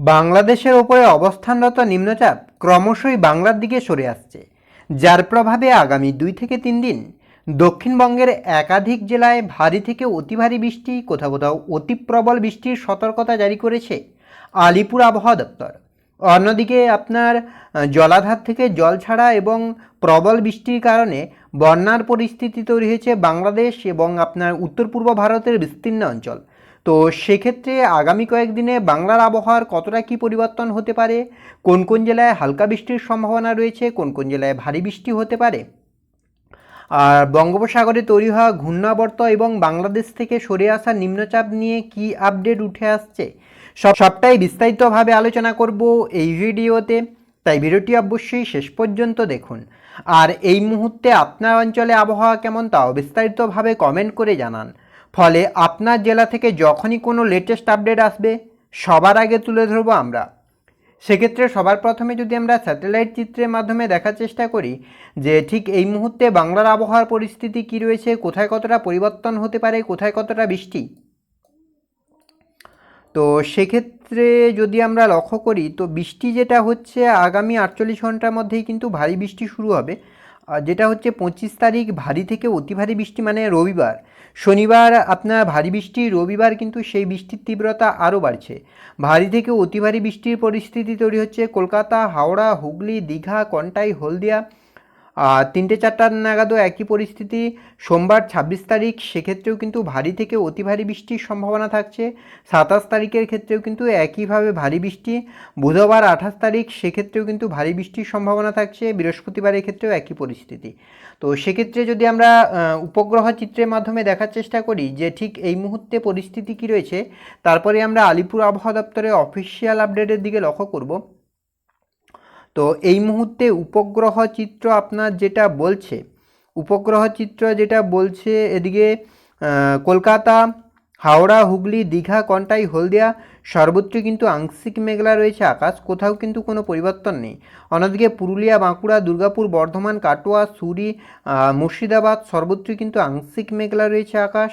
বাংলাদেশের ওপরে অবস্থানরত নিম্নচাপ ক্রমশই বাংলার দিকে সরে আসছে, যার প্রভাবে আগামী দুই থেকে তিন দিন দক্ষিণবঙ্গের একাধিক জেলায় ভারী থেকে অতি ভারী বৃষ্টি, কোথাও কোথাও অতি প্রবল বৃষ্টির সতর্কতা জারি করেছে আলিপুর আবহাওয়া দপ্তর। অন্যদিকে আপনার জলাধার থেকে জল ছাড়া এবং প্রবল বৃষ্টির কারণে বন্যার পরিস্থিতি তৈরি হয়েছে বাংলাদেশ এবং আপনার উত্তর পূর্ব ভারতের বিস্তীর্ণ অঞ্চল। তো সেক্ষেত্রে আগামী কয়েকদিনে বাংলার আবহাওয়ার কতটা কী পরিবর্তন হতে পারে? কোন কোন জেলায় হালকা বৃষ্টির সম্ভাবনা রয়েছে? কোন কোন জেলায় ভারী বৃষ্টি হতে পারে? আর বঙ্গোপসাগরে তৈরি হওয়া ঘূর্ণাবর্ত এবং বাংলাদেশ থেকে সরে আসা নিম্নচাপ নিয়ে কি আপডেট উঠে আসছে? সব, সবটাই বিস্তারিতভাবে আলোচনা করব এই ভিডিওতে। তাই ভিডিওটি অবশ্যই শেষ পর্যন্ত দেখুন। আর এই মুহূর্তে আপনার অঞ্চলে আবহাওয়া কেমন, তাও বিস্তারিতভাবে কমেন্ট করে জানান। ফলে আপনার জেলা থেকে যখনই কোনো লেটেস্ট আপডেট আসবে, সবার আগে তুলে ধরবো আমরা। সেক্ষেত্রে সবার প্রথমে যদি আমরা স্যাটেলাইট চিত্রের মাধ্যমে দেখার চেষ্টা করি যে ঠিক এই মুহূর্তে বাংলার আবহাওয়ার পরিস্থিতি কী রয়েছে, কোথায় কতটা পরিবর্তন হতে পারে, কোথায় কতটা বৃষ্টি? তো সেক্ষেত্রে যদি আমরা লক্ষ্য করি, তো বৃষ্টি যেটা হচ্ছে আগামী আটচল্লিশ ঘণ্টার মধ্যেই কিন্তু ভারী বৃষ্টি শুরু হবে। যেটা হচ্ছে পঁচিশ তারিখ ভারী থেকে অতি ভারী বৃষ্টি মানে রবিবার। শনিবার আপনার ভারী বৃষ্টি, রবিবার কিন্তু সেই বৃষ্টির তীব্রতা আরও বাড়ছে। ভারী থেকে অতি ভারী বৃষ্টির পরিস্থিতি তৈরি হচ্ছে কলকাতা, হাওড়া, হুগলি, দীঘা, কন্টাই, হলদিয়া। তিনটে চারটার নাগাদও একই পরিস্থিতি। সোমবার ছাব্বিশ তারিখ, সেক্ষেত্রেও কিন্তু ভারী থেকে অতি ভারী বৃষ্টির সম্ভাবনা থাকছে। সাতাশ তারিখের ক্ষেত্রেও কিন্তু একইভাবে ভারী বৃষ্টি। বুধবার আঠাশ তারিখ, সেক্ষেত্রেও কিন্তু ভারী বৃষ্টির সম্ভাবনা থাকছে। বৃহস্পতিবারের ক্ষেত্রেও একই পরিস্থিতি। তো সেক্ষেত্রে যদি আমরা উপগ্রহ চিত্রের মাধ্যমে দেখার চেষ্টা করি যে ঠিক এই মুহূর্তে পরিস্থিতি কী রয়েছে, তারপরে আমরা আলিপুর আবহাওয়া দপ্তরের অফিসিয়াল আপডেটের দিকে লক্ষ্য করব। তো এই মুহূর্তে উপগ্রহ চিত্র আপনার যেটা বলছে, উপগ্রহ চিত্র যেটা বলছে এদিকে কলকাতা, হাওড়া, হুগলি, দীঘা, কন্টাই, হলদিয়া সর্বত্র কিন্তু আংশিক মেঘলা রয়েছে, আকাশ কোথাও কিন্তু কোনো পরিবর্তন নেই। অন্যদিকে পুরুলিয়া, বাঁকুড়া, দুর্গাপুর, বর্ধমান, কাটোয়া, সুরি মুর্শিদাবাদ সর্বত্রই কিন্তু আংশিক মেঘলা রয়েছে আকাশ।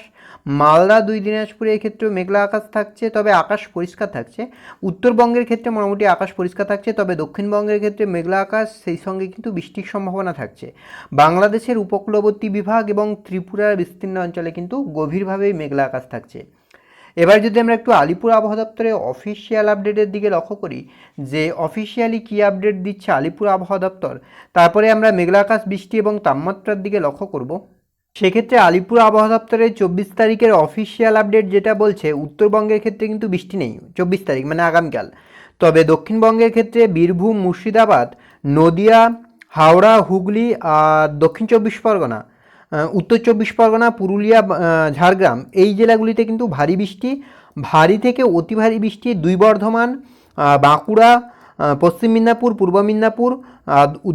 মালদা, দুই দিনাজপুরে এক্ষেত্রেও মেঘলা আকাশ থাকছে, তবে আকাশ পরিষ্কার থাকছে। উত্তরবঙ্গের ক্ষেত্রে মোটামুটি আকাশ পরিষ্কার থাকছে, তবে দক্ষিণবঙ্গের ক্ষেত্রে মেঘলা আকাশ, সেই সঙ্গে কিন্তু বৃষ্টির সম্ভাবনা থাকছে। বাংলাদেশের উপকূলবর্তী বিভাগ এবং ত্রিপুরার বিস্তীর্ণ অঞ্চলে কিন্তু গভীরভাবেই মেঘলা আকাশ থাকছে। এবার যদি আমরা একটু আলিপুর আবহাওয়া দপ্তরের অফিসিয়াল আপডেটের দিকে লক্ষ্য করি, যে অফিসিয়ালি কী আপডেট দিচ্ছে আলিপুর আবহাওয়া দপ্তর, তারপরে আমরা মেঘলা আকাশ, বৃষ্টি এবং তাপমাত্রার দিকে লক্ষ্য করব। সেক্ষেত্রে আলিপুর আবহাওয়া দপ্তরের চব্বিশ তারিখের অফিসিয়াল আপডেট যেটা বলছে, উত্তরবঙ্গের ক্ষেত্রে কিন্তু বৃষ্টি নেই, চব্বিশ তারিখ মানে আগামীকাল। তবে দক্ষিণবঙ্গের ক্ষেত্রে বীরভূম, মুর্শিদাবাদ, নদিয়া, হাওড়া, হুগলি আর দক্ষিণ চব্বিশ পরগনা উত্তর চব্বিশ পরগনা, পুরুলিয়া ঝাড়গ্রাম। এই জেলাগুলিতে কিন্তু ভারী বৃষ্টি, ভারী থেকে অতি ভারী বৃষ্টি, দুই বর্ধমান বাঁকুড়া পশ্চিম মিদনাপুর, পূর্ব মিদনাপুর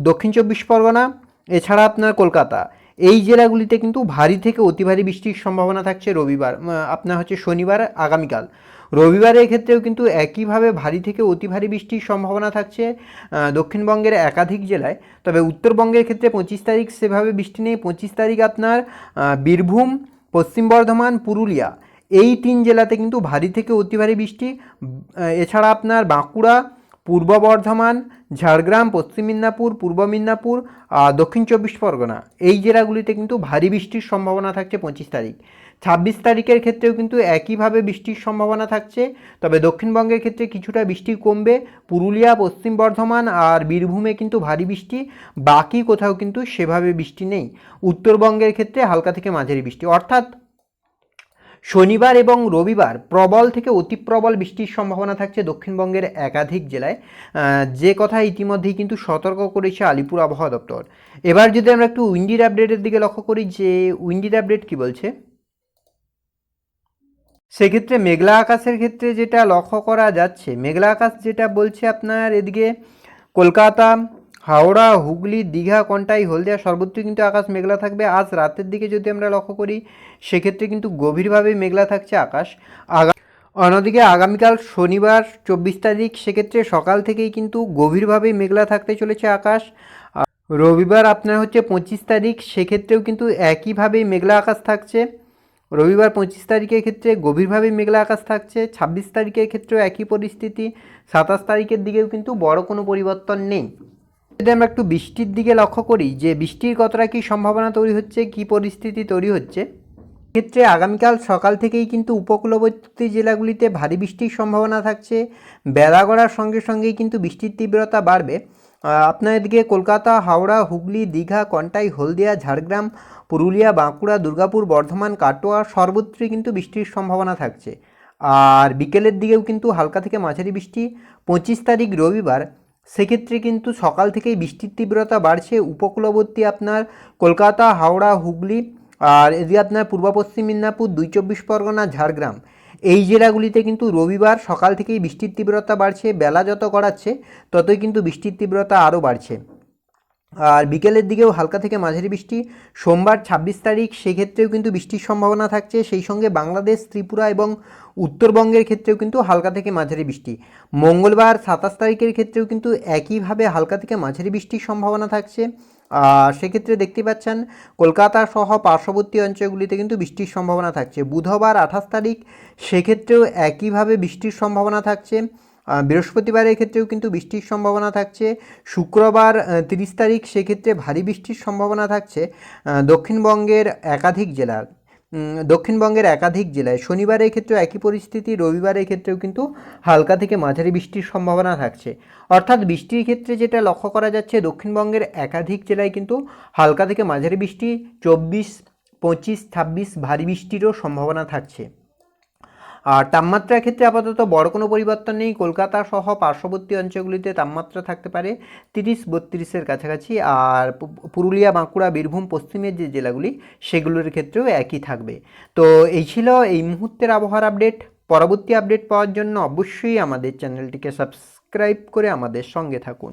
দক্ষিণ চব্বিশ পরগনা, এছাড়া আপনার কলকাতা। এই জেলাগুলিতে কিন্তু ভারী থেকে অতি ভারী বৃষ্টির সম্ভাবনা থাকছে রবিবার আপনার হচ্ছে শনিবার, আগামীকাল। রবিবারের ক্ষেত্রেও কিন্তু একইভাবে ভারী থেকে অতি ভারী বৃষ্টির সম্ভাবনা থাকছে দক্ষিণবঙ্গের একাধিক জেলায়। তবে উত্তরবঙ্গের ক্ষেত্রে পঁচিশ তারিখ সেভাবে বৃষ্টি নেই। পঁচিশ তারিখ আপনার বীরভূম, পশ্চিম বর্ধমান, পুরুলিয়া এই তিন জেলাতে কিন্তু ভারী থেকে অতি ভারী বৃষ্টি। এছাড়া আপনার বাঁকুড়া পূর্ব বর্ধমান, ঝাড়গ্রাম, পশ্চিম মিদনাপুর, পূর্ব মিদনাপুর দক্ষিণ চব্বিশ পরগনা। এই জেলাগুলিতে কিন্তু ভারী বৃষ্টির সম্ভাবনা থাকছে পঁচিশ তারিখ। ছাব্বিশ তারিখের ক্ষেত্রেও কিন্তু একইভাবে বৃষ্টির সম্ভাবনা থাকছে, তবে দক্ষিণবঙ্গের ক্ষেত্রে কিছুটা বৃষ্টি কমবে। পুরুলিয়া, পশ্চিম বর্ধমান আর বীরভূমে কিন্তু ভারী বৃষ্টি, বাকি কোথাও কিন্তু সেভাবে বৃষ্টি নেই। উত্তরবঙ্গের ক্ষেত্রে হালকা থেকে মাঝারি বৃষ্টি। অর্থাৎ শনিবার এবং রবিবার প্রবল থেকে অতি প্রবল বৃষ্টির সম্ভাবনা থাকছে দক্ষিণবঙ্গের একাধিক জেলায়। যে কথা ইতিমধ্যেই কিন্তু সতর্ক করেছে আলিপুর আবহাওয়া দপ্তর। এবার যদি আমরা একটু উইন্ডির আপডেটের দিকে লক্ষ্য করি, যে উইন্ডির আপডেট কি বলছে? সেক্ষেত্রে মেঘলা আকাশের ক্ষেত্রে যেটা লক্ষ্য করা যাচ্ছে, মেঘলা আকাশ যেটা বলছে আপনার এদিকে কলকাতা হাওড়া, হুগলি, দীঘা, কন্টাই, হলদিয়া, সর্বত্র কিন্তু আকাশ মেঘলা থাকবে। আজ রাতের দিকে যদি আমরা লক্ষ্য করি, সেক্ষেত্রে কিন্তু গভীরভাবে মেঘলা থাকছে আকাশ। আগা অন্যদিকে আগামীকাল শনিবার চব্বিশ তারিখ, সেক্ষেত্রে সকাল থেকেই কিন্তু গভীরভাবে মেঘলা থাকতে চলেছে আকাশ। রবিবার আপনার হচ্ছে পঁচিশ তারিখ, সেক্ষেত্রেও কিন্তু একইভাবেই মেঘলা আকাশ থাকছে। রবিবার পঁচিশ তারিখের ক্ষেত্রে গভীরভাবে মেঘলা আকাশ থাকছে। ছাব্বিশ তারিখের ক্ষেত্রেও একই পরিস্থিতি। সাতাশ তারিখের দিকেও কিন্তু বড় কোনো পরিবর্তন নেই। যদি আমরা একটু বৃষ্টির দিকে লক্ষ্য করি, যে বৃষ্টির কতটা কী সম্ভাবনা তৈরি হচ্ছে, কী পরিস্থিতি তৈরি হচ্ছে ক্ষেত্রে আগামীকাল সকাল থেকেই কিন্তু উপকূলবর্তী জেলাগুলিতে ভারী বৃষ্টির সম্ভাবনা থাকছে। বেলা গড়ার সঙ্গে সঙ্গেই কিন্তু বৃষ্টির তীব্রতা বাড়বে। আপনার এদিকে কলকাতা, হাওড়া, হুগলি, দীঘা, কন্টাই, হলদিয়া, ঝাড়গ্রাম, পুরুলিয়া, বাঁকুড়া, দুর্গাপুর, বর্ধমান, কাটোয়া সর্বত্রই কিন্তু বৃষ্টির সম্ভাবনা থাকছে। আর বিকেলের দিকেও কিন্তু হালকা থেকে মাঝারি বৃষ্টি। পঁচিশ তারিখ রবিবার সেক্ষেত্রে কিন্তু সকাল থেকেই বৃষ্টির তীব্রতা বাড়ছে, উপকূলবর্তী আপনার কলকাতা, হাওড়া, হুগলি আর এদিকে আপনার পূর্ব পশ্চিম মিদনাপুর, দুই চব্বিশ পরগনা, ঝাড়গ্রাম। এই জেলাগুলিতে কিন্তু রবিবার সকাল থেকেই বৃষ্টির তীব্রতা বাড়ছে, বেলা যত গড়াচ্ছে, ততই কিন্তু বৃষ্টির তীব্রতা আরও বাড়ছে। আর বিকেলের দিকেও হালকা থেকে মাঝারি বৃষ্টি। সোমবার ছাব্বিশ তারিখ, সেক্ষেত্রেও কিন্তু বৃষ্টির সম্ভাবনা থাকছে। সেই সঙ্গে বাংলাদেশ, ত্রিপুরা এবং উত্তরবঙ্গের ক্ষেত্রেও কিন্তু হালকা থেকে মাঝারি বৃষ্টি। মঙ্গলবার সাতাশ তারিখের ক্ষেত্রেও কিন্তু একইভাবে হালকা থেকে মাঝারি বৃষ্টির সম্ভাবনা থাকছে। আর সেক্ষেত্রে দেখতে পাচ্ছেন, কলকাতা সহ পার্শ্ববর্তী অঞ্চলগুলিতে কিন্তু বৃষ্টির সম্ভাবনা থাকছে। বুধবার আঠাশ তারিখ, সেক্ষেত্রেও একইভাবে বৃষ্টির সম্ভাবনা থাকছে। বৃহস্পতিবারের ক্ষেত্রেও কিন্তু বৃষ্টির সম্ভাবনা থাকছে। শুক্রবার তিরিশ তারিখ, সেক্ষেত্রে ভারী বৃষ্টির সম্ভাবনা থাকছে দক্ষিণবঙ্গের একাধিক জেলার দক্ষিণবঙ্গের একাধিক জেলায়। শনিবারের ক্ষেত্রেও একই পরিস্থিতি, রবিবারের ক্ষেত্রেও কিন্তু হালকা থেকে মাঝারি বৃষ্টির সম্ভাবনা থাকছে। অর্থাৎ বৃষ্টির ক্ষেত্রে যেটা লক্ষ্য করা যাচ্ছে, দক্ষিণবঙ্গের একাধিক জেলায় কিন্তু হালকা থেকে মাঝারি বৃষ্টি, চব্বিশ, পঁচিশ, ছাব্বিশ ভারী বৃষ্টিরও সম্ভাবনা থাকছে। আর তাপমাত্রার ক্ষেত্রে আপাতত বড় কোনো পরিবর্তন নেই। কলকাতা সহ পার্শ্ববর্তী অঞ্চলগুলিতে তাপমাত্রা থাকতে পারে তিরিশ বত্রিশের কাছাকাছি। আর পুরুলিয়া, বাঁকুড়া, বীরভূম, পশ্চিমের যে জেলাগুলি, সেগুলোর ক্ষেত্রেও একই থাকবে। তো এই ছিল এই মুহূর্তের আবহাওয়ার আপডেট। পরবর্তী আপডেট পাওয়ার জন্য অবশ্যই আমাদের চ্যানেলটিকে সাবস্ক্রাইব করে আমাদের সঙ্গে থাকুন।